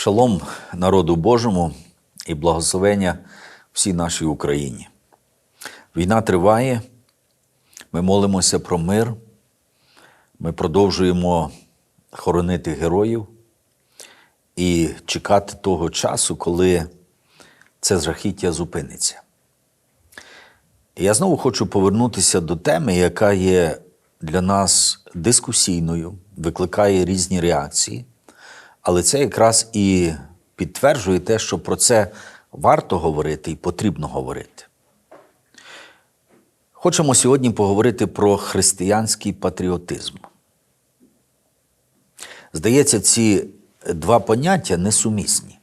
Шалом народу Божому і благословення всій нашій Україні. Війна триває, ми молимося про мир, ми продовжуємо хоронити героїв і чекати того часу, коли це жахіття зупиниться. Я знову хочу повернутися до теми, яка є для нас дискусійною, викликає різні реакції. Але це якраз і підтверджує те, що про це варто говорити і потрібно говорити. Хочемо сьогодні поговорити про християнський патріотизм. Здається, ці два поняття несумісні.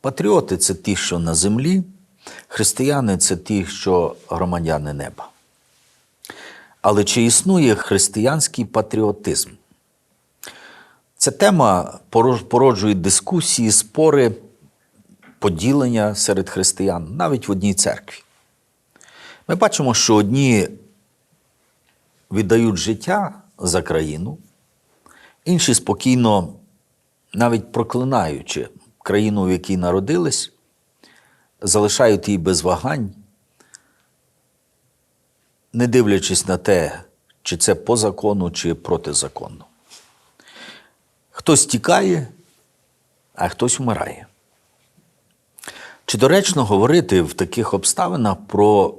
Патріоти це ті, що на землі, християни це ті, що громадяни неба. Але чи існує християнський патріотизм? Ця тема породжує дискусії, спори, поділення серед християн, навіть в одній церкві. Ми бачимо, що одні віддають життя за країну, інші спокійно, навіть проклинаючи країну, в якій народились, залишають її без вагань, не дивлячись на те, чи це по закону, чи протизаконно. Хтось тікає, а хтось вмирає. Чи доречно говорити в таких обставинах про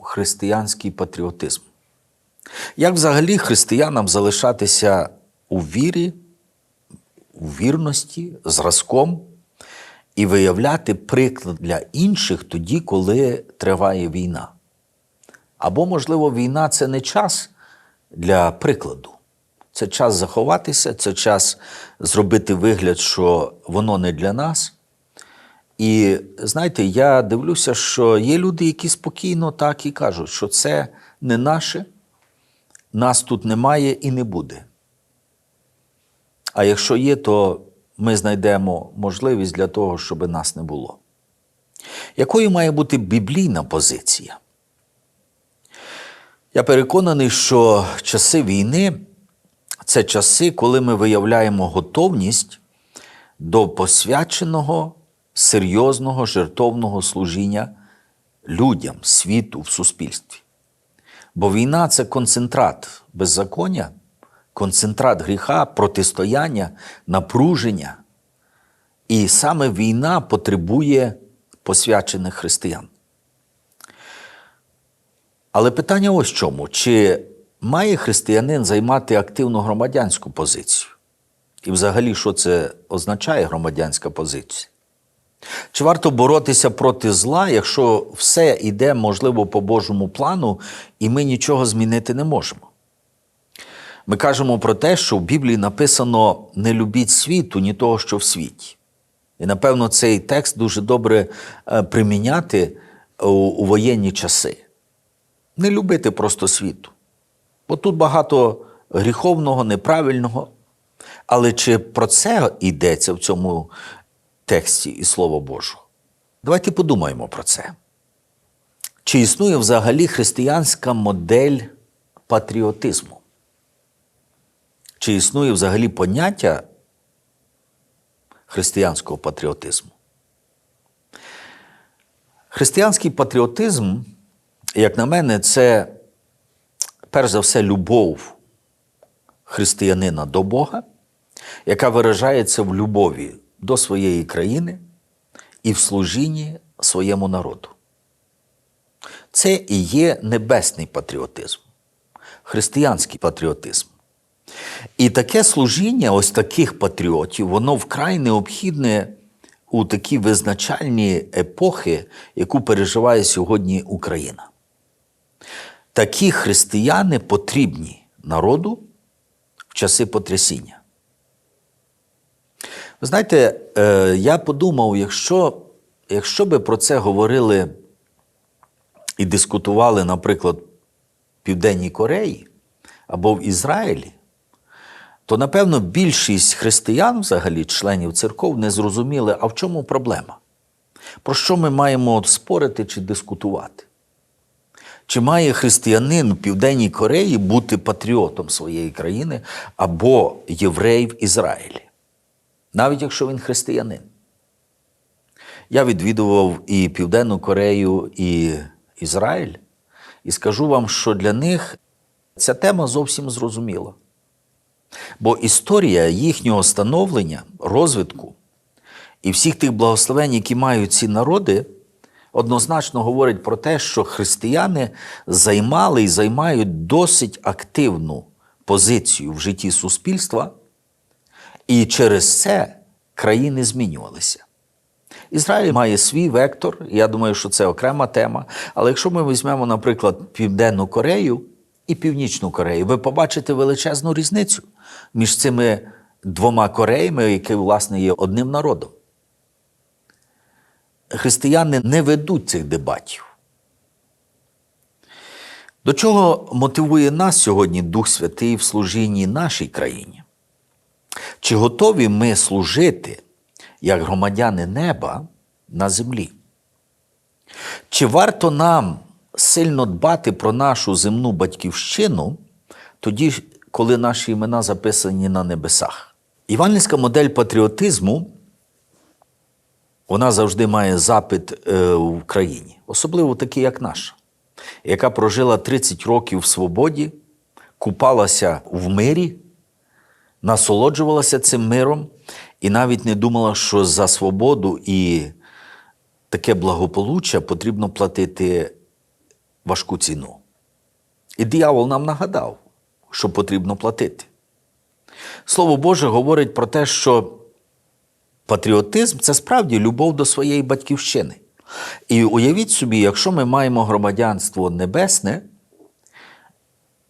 християнський патріотизм? Як взагалі християнам залишатися у вірі, у вірності, зразком і виявляти приклад для інших тоді, коли триває війна? Або, можливо, війна це не час для прикладу. Це час заховатися, це час зробити вигляд, що воно не для нас. І знаєте, я дивлюся, що є люди, які спокійно так і кажуть, що це не наше, нас тут немає і не буде. А якщо є, то ми знайдемо можливість для того, щоб нас не було. Якою має бути біблійна позиція? Я переконаний, що часи війни це часи, коли ми виявляємо готовність до посвяченого, серйозного, жертовного служіння людям, світу в суспільстві. Бо війна це концентрат беззаконня, концентрат гріха, протистояння, напруження. І саме війна потребує посвячених християн. Але питання ось чому: чи має християнин займати активну громадянську позицію? І взагалі, що це означає громадянська позиція? Чи варто боротися проти зла, якщо все йде, можливо, по Божому плану, і ми нічого змінити не можемо? Ми кажемо про те, що в Біблії написано не любіть світу, ні того, що в світі. І, напевно, цей текст дуже добре приміняти у воєнні часи. Не любити просто світу. Бо тут багато гріховного, неправильного. Але чи про це йдеться в цьому тексті і Слово Божого? Давайте подумаємо про це. Чи існує взагалі християнська модель патріотизму? Чи існує взагалі поняття християнського патріотизму? Християнський патріотизм, як на мене, це перш за все любов християнина до Бога, яка виражається в любові до своєї країни і в служінні своєму народу. Це і є небесний патріотизм, християнський патріотизм. І таке служіння, ось таких патріотів, воно вкрай необхідне у такі визначальні епохи, яку переживає сьогодні Україна. Такі християни потрібні народу в часи потрясіння. Ви знаєте, я подумав, якщо, якщо би про це говорили і дискутували, наприклад, в Південній Кореї або в Ізраїлі, то напевно більшість християн, взагалі, членів церков, не зрозуміли, а в чому проблема? Про що ми маємо спорити чи дискутувати? Чи має християнин в Південній Кореї бути патріотом своєї країни або єврей в Ізраїлі? навіть якщо він християнин. Я відвідував і Південну Корею, і Ізраїль, і скажу вам, що для них ця тема зовсім зрозуміла. Бо історія їхнього становлення, розвитку і всіх тих благословень, які мають ці народи, однозначно говорить про те, що християни займали і займають досить активну позицію в житті суспільства, і через це країни змінювалися. Ізраїль має свій вектор, я думаю, що це окрема тема. Але якщо ми візьмемо, наприклад, Південну Корею і Північну Корею, ви побачите величезну різницю між цими двома Кореями, які, власне, є одним народом. Християни не ведуть цих дебатів. До чого мотивує нас сьогодні Дух Святий в служінні нашій країні? Чи готові ми служити як громадяни неба на землі? Чи варто нам сильно дбати про нашу земну батьківщину тоді, коли наші імена записані на небесах? Івангельська модель патріотизму вона завжди має запит е, в країні, особливо такі, як наша, яка прожила 30 років в свободі, купалася в мирі, насолоджувалася цим миром і навіть не думала, що за свободу і таке благополуччя потрібно платити важку ціну. І диявол нам нагадав, що потрібно платити. Слово Боже говорить про те, що патріотизм це справді любов до своєї батьківщини. І уявіть собі, якщо ми маємо громадянство небесне,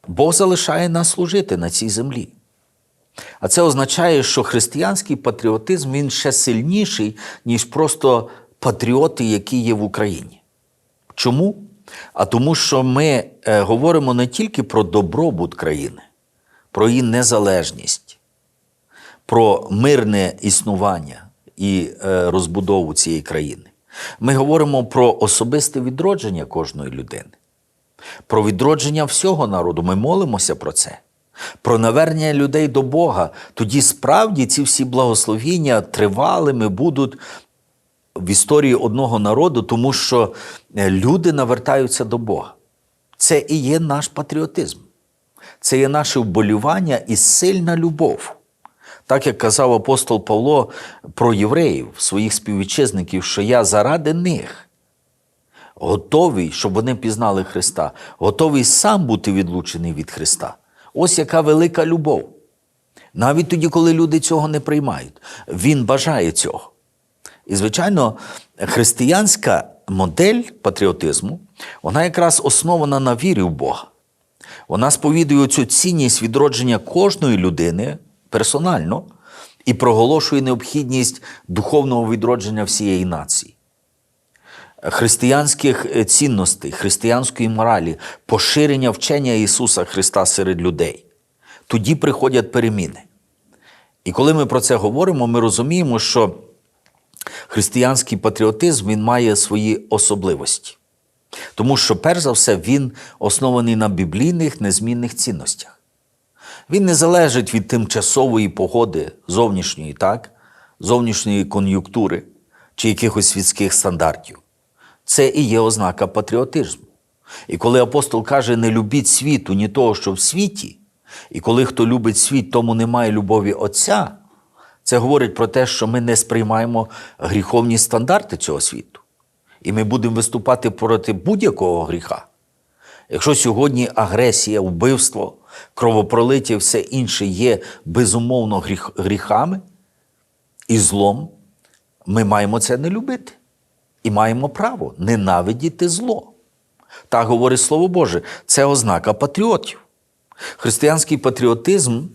Бог залишає нас служити на цій землі. А це означає, що християнський патріотизм він ще сильніший, ніж просто патріоти, які є в Україні. Чому? А тому, що ми е, говоримо не тільки про добробут країни, про її незалежність, про мирне існування і е, розбудову цієї країни. Ми говоримо про особисте відродження кожної людини, про відродження всього народу. Ми молимося про це, про навернення людей до Бога. Тоді справді ці всі благословіння тривалими будуть в історії одного народу, тому що е, люди навертаються до Бога. Це і є наш патріотизм, це є наше вболівання і сильна любов. Так як казав апостол Павло про євреїв, своїх співвітчизників, що я заради них готовий, щоб вони пізнали Христа, готовий сам бути відлучений від Христа. Ось яка велика любов. Навіть тоді, коли люди цього не приймають, він бажає цього. І, звичайно, християнська модель патріотизму, вона якраз основана на вірі в Бога. Вона сповідує цю цінність відродження кожної людини персонально і проголошує необхідність духовного відродження всієї нації. Християнських е, цінностей, християнської моралі, поширення вчення Ісуса Христа серед людей. Тоді приходять переміни. І коли ми про це говоримо, ми розуміємо, що християнський патріотизм він має свої особливості. Тому що, перш за все, він оснований на біблійних незмінних цінностях. Він не залежить від тимчасової погоди зовнішньої, так, зовнішньої кон'юнктури чи якихось світських стандартів. Це і є ознака патріотизму. І коли апостол каже, не любіть світу, ні того, що в світі, і коли хто любить світ, тому немає любові Отця, це говорить про те, що ми не сприймаємо гріховні стандарти цього світу. І ми будемо виступати проти будь-якого гріха. Якщо сьогодні агресія, вбивство, кровопролиття і все інше є безумовно гріх, гріхами і злом, ми маємо це не любити. І маємо право ненавидіти зло. Так говорить Слово Боже, це ознака патріотів. Християнський патріотизм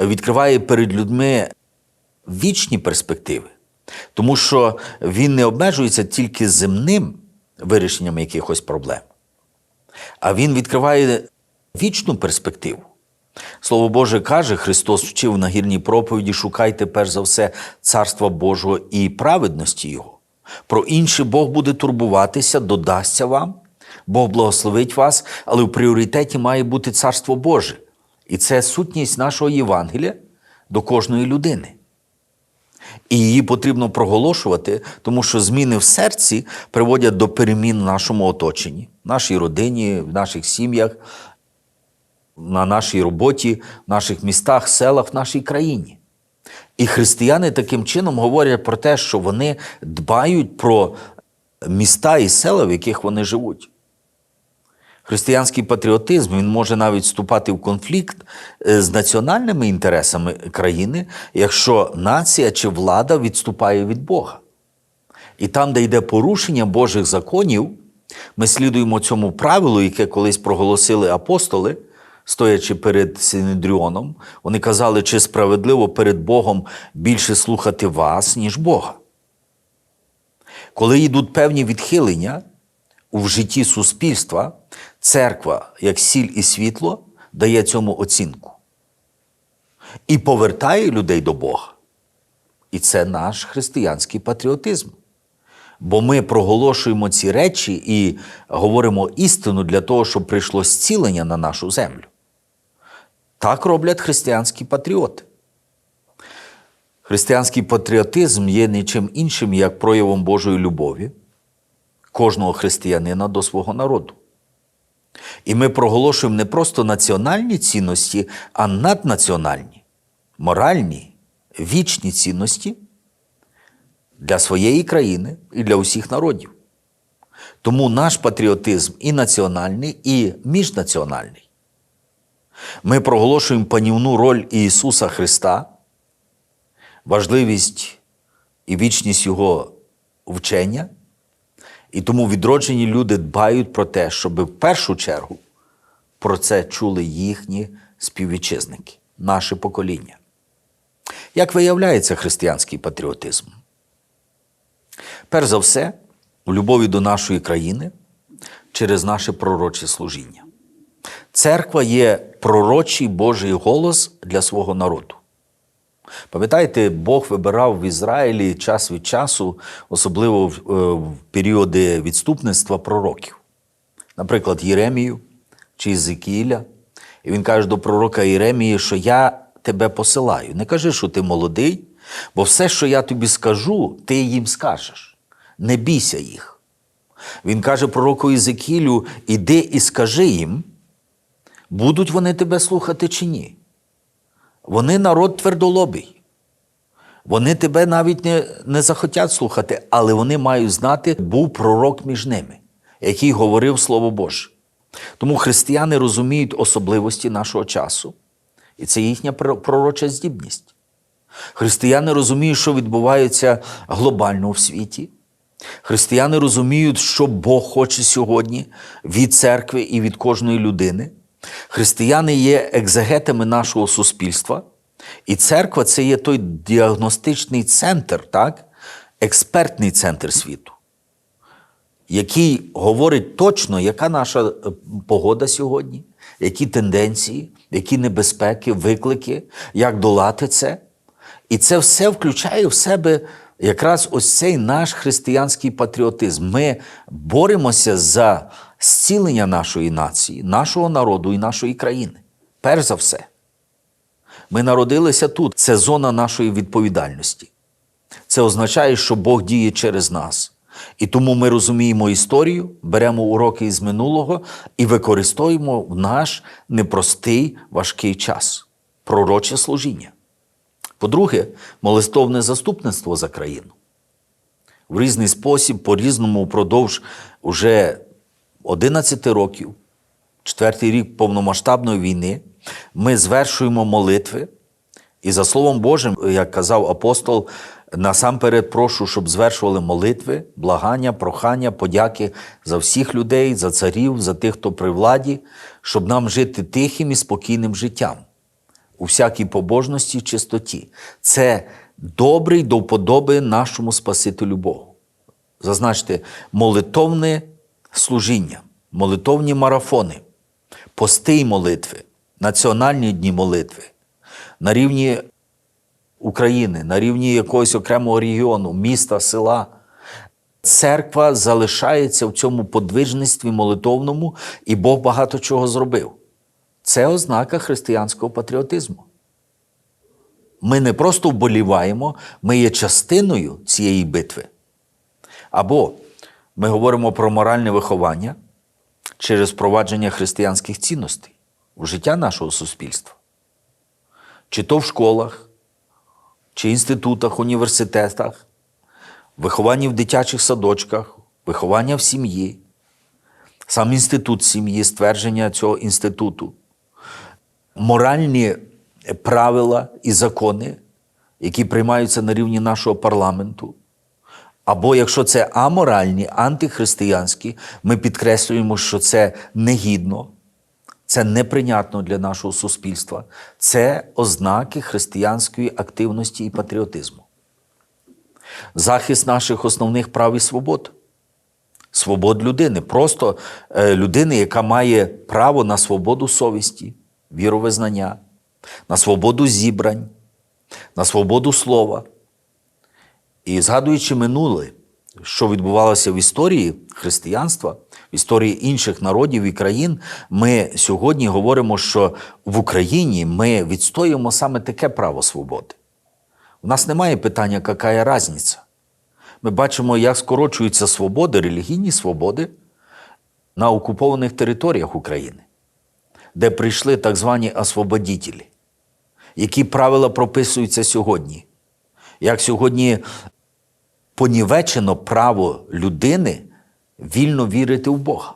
відкриває перед людьми вічні перспективи, тому що він не обмежується тільки земним вирішенням якихось проблем, а він відкриває вічну перспективу. Слово Боже каже, Христос вчив на гірній проповіді: шукайте перш за все Царства Божого і праведності Його. Про інше Бог буде турбуватися, додасться вам, Бог благословить вас, але в пріоритеті має бути Царство Боже. І це сутність нашого Євангелія до кожної людини. І її потрібно проголошувати, тому що зміни в серці приводять до перемін в нашому оточенні, в нашій родині, в наших сім'ях, на нашій роботі, в наших містах, селах, в нашій країні. І християни таким чином говорять про те, що вони дбають про міста і села, в яких вони живуть. Християнський патріотизм він може навіть вступати в конфлікт е, з національними інтересами країни, якщо нація чи влада відступає від Бога. І там, де йде порушення Божих законів, ми слідуємо цьому правилу, яке колись проголосили апостоли, стоячи перед Синедріоном. Вони казали, чи справедливо перед Богом більше слухати вас, ніж Бога. Коли йдуть певні відхилення в житті суспільства, церква, як сіль і світло, дає цьому оцінку і повертає людей до Бога. І це наш християнський патріотизм. Бо ми проголошуємо ці речі і говоримо істину для того, щоб прийшло зцілення на нашу землю. Так роблять християнські патріоти. Християнський патріотизм є нічим іншим, як проявом Божої любові кожного християнина до свого народу. І ми проголошуємо не просто національні цінності, а наднаціональні, моральні, вічні цінності для своєї країни і для усіх народів. Тому наш патріотизм і національний, і міжнаціональний. Ми проголошуємо панівну роль Ісуса Христа, важливість і вічність Його вчення. І тому відроджені люди дбають про те, щоб в першу чергу про це чули їхні співвітчизники, наше покоління. Як виявляється християнський патріотизм? Перш за все, у любові до нашої країни через наше пророче служіння. Церква є пророчий Божий голос для свого народу. Пам'ятаєте, Бог вибирав в Ізраїлі час від часу, особливо в, е, періоди відступництва пророків. Наприклад, Єремію чи Ізекіля. І він каже до пророка Єремії, що я тебе посилаю. Не кажи, що ти молодий, бо все, що я тобі скажу, ти їм скажеш. Не бійся їх. Він каже пророку Ізекілю: іди і скажи їм, будуть вони тебе слухати чи ні. Вони народ твердолобий. Вони тебе навіть не, не захотять слухати, але вони мають знати, був пророк між ними, який говорив Слово Боже. Тому християни розуміють особливості нашого часу, і це їхня пророча здібність. Християни розуміють, що відбувається глобально в світі. Християни розуміють, що Бог хоче сьогодні від церкви і від кожної людини. Християни є екзегетами нашого суспільства, і церква це є той діагностичний центр, так? експертний центр світу, який говорить точно, яка наша е, погода сьогодні, які тенденції, які небезпеки, виклики, як долати це. І це все включає в себе якраз ось цей наш християнський патріотизм. Ми боремося за зцілення нашої нації, нашого народу і нашої країни. Перш за все, ми народилися тут. Це зона нашої відповідальності. Це означає, що Бог діє через нас. І тому ми розуміємо історію, беремо уроки із минулого і використовуємо в наш непростий важкий час пророче служіння. По-друге, молитовне заступництво за країну. В різний спосіб, по-різному, впродовж уже 11 років, четвертий рік повномасштабної війни, ми звершуємо молитви. І за Словом Божим, як казав апостол, насамперед прошу, щоб звершували молитви, благання, прохання, подяки за всіх людей, за царів, за тих, хто при владі, щоб нам жити тихим і спокійним життям у всякій побожності і чистоті. Це добрий до вподоби нашому Спасителю Богу. Зазначте, молитовне служіння, молитовні марафони, пости й молитви, національні дні молитви на рівні України, на рівні якогось окремого регіону, міста, села. Церква залишається в цьому подвижництві молитовному, і Бог багато чого зробив. Це ознака християнського патріотизму. ми не просто вболіваємо, ми є частиною цієї битви. Або ми говоримо про моральне виховання через впровадження християнських цінностей у життя нашого суспільства. Чи то в школах, чи інститутах, університетах, виховання в дитячих садочках, виховання в сім'ї, сам інститут сім'ї, ствердження цього інституту, моральні правила і закони, які приймаються на рівні нашого парламенту. Або якщо це аморальні, антихристиянські, ми підкреслюємо, що це негідно, це неприйнятно для нашого суспільства. Це ознаки християнської активності і патріотизму. Захист наших основних прав і свобод. Свобод людини, просто е, людини, яка має право на свободу совісті, віровизнання, на свободу зібрань, на свободу слова. І згадуючи минуле, що відбувалося в історії християнства, в історії інших народів і країн, ми сьогодні говоримо, що в Україні ми відстоюємо саме таке право свободи. У нас немає питання, яка є різниця. Ми бачимо, як скорочуються свободи, релігійні свободи на окупованих територіях України, де прийшли так звані освободітелі. Які правила прописуються сьогодні? Як сьогодні понівечено право людини вільно вірити в Бога?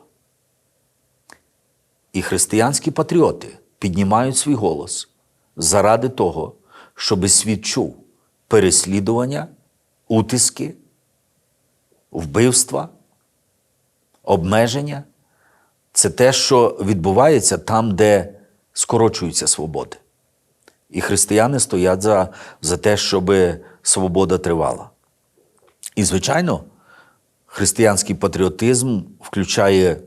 І християнські патріоти піднімають свій голос заради того, щоби світ чув переслідування, утиски, вбивства, обмеження. Це те, що відбувається там, де скорочуються свободи. І християни стоять за, за те, щоб свобода тривала. І, звичайно, християнський патріотизм включає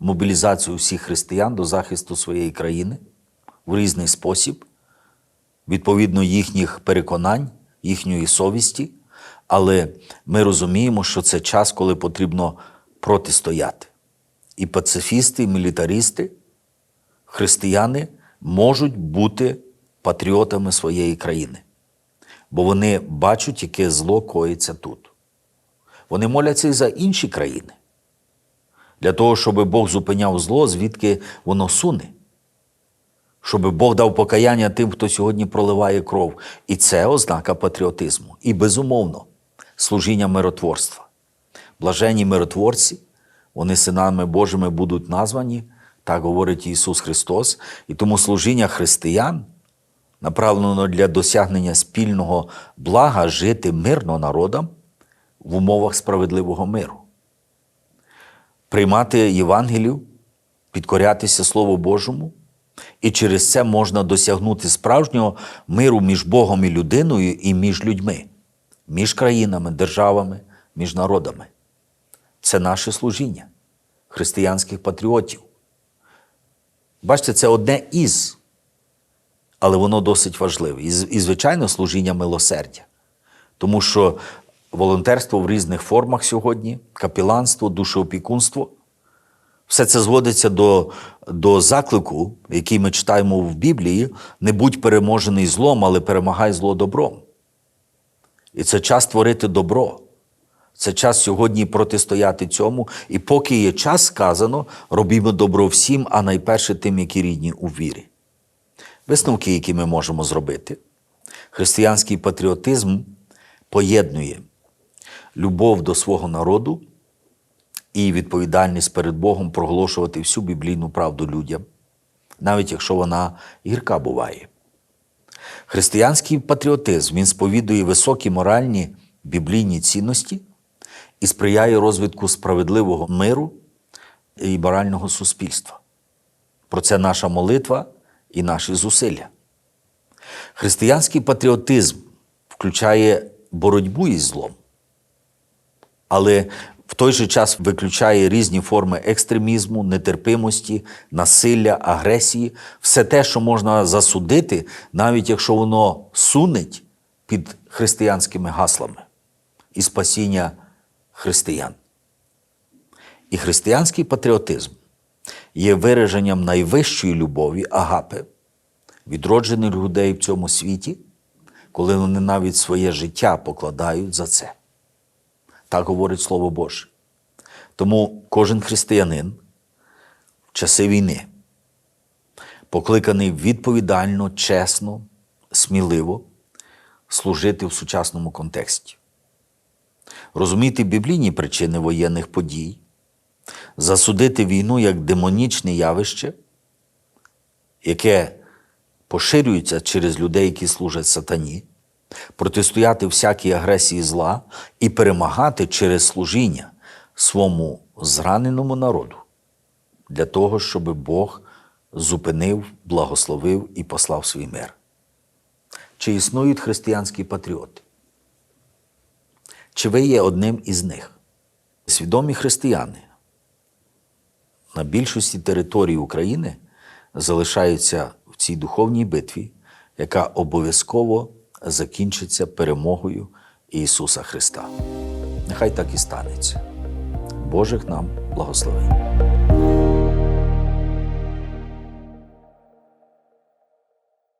мобілізацію всіх християн до захисту своєї країни в різний спосіб, відповідно їхніх переконань, їхньої совісті. Але ми розуміємо, що це час, коли потрібно протистояти. І пацифісти, і мілітаристи, християни можуть бути патріотами своєї країни, бо вони бачать, яке зло коїться тут. Вони моляться і за інші країни, для того, щоб Бог зупиняв зло, звідки воно суне, щоб Бог дав покаяння тим, хто сьогодні проливає кров. І це ознака патріотизму. І, безумовно, служіння миротворства. Блаженні миротворці, вони синами Божими будуть названі, так говорить Ісус Христос. І тому служіння християн направлено для досягнення спільного блага жити мирно народам в умовах справедливого миру, приймати Євангелію, підкорятися Слову Божому, і через це можна досягнути справжнього миру між Богом і людиною і між людьми, між країнами, державами, між народами. Це наше служіння християнських патріотів. Бачите, це одне із але воно досить важливе. І, звичайно, служіння милосердя. Тому що волонтерство в різних формах сьогодні, капіланство, душеопікунство, все це зводиться до до заклику, який ми читаємо в Біблії: не будь переможений злом, але перемагай зло добром. І це час творити добро. Це час сьогодні протистояти цьому. І поки є час сказано, робімо добро всім, а найперше тим, які рідні у вірі. Висновки, які ми можемо зробити. Християнський патріотизм поєднує любов до свого народу і відповідальність перед Богом проголошувати всю біблійну правду людям, навіть якщо вона гірка буває. Християнський патріотизм він сповідує високі моральні біблійні цінності і сприяє розвитку справедливого миру і морального суспільства. Про це наша молитва і наші зусилля. Християнський патріотизм включає боротьбу із злом, але в той же час виключає різні форми екстремізму, нетерпимості, насилля, агресії, все те, що можна засудити, навіть якщо воно сунеть під християнськими гаслами і спасіння християн. І християнський патріотизм є вираженням найвищої любові агапи, відроджених людей в цьому світі, коли вони навіть своє життя покладають за це. Так говорить Слово Боже. Тому кожен християнин в часи війни покликаний відповідально, чесно, сміливо служити в сучасному контексті, розуміти біблійні причини воєнних подій, засудити війну як демонічне явище, яке поширюється через людей, які служать сатані, протистояти всякій агресії зла і перемагати через служіння своєму зраненому народу для того, щоб Бог зупинив, благословив і послав свій мир. Чи існують християнські патріоти? Чи ви є одним із них? Свідомі християни на більшості територій України залишаються в цій духовній битві, яка обов'язково закінчиться перемогою Ісуса Христа. Нехай так і станеться. Божих нам благословень.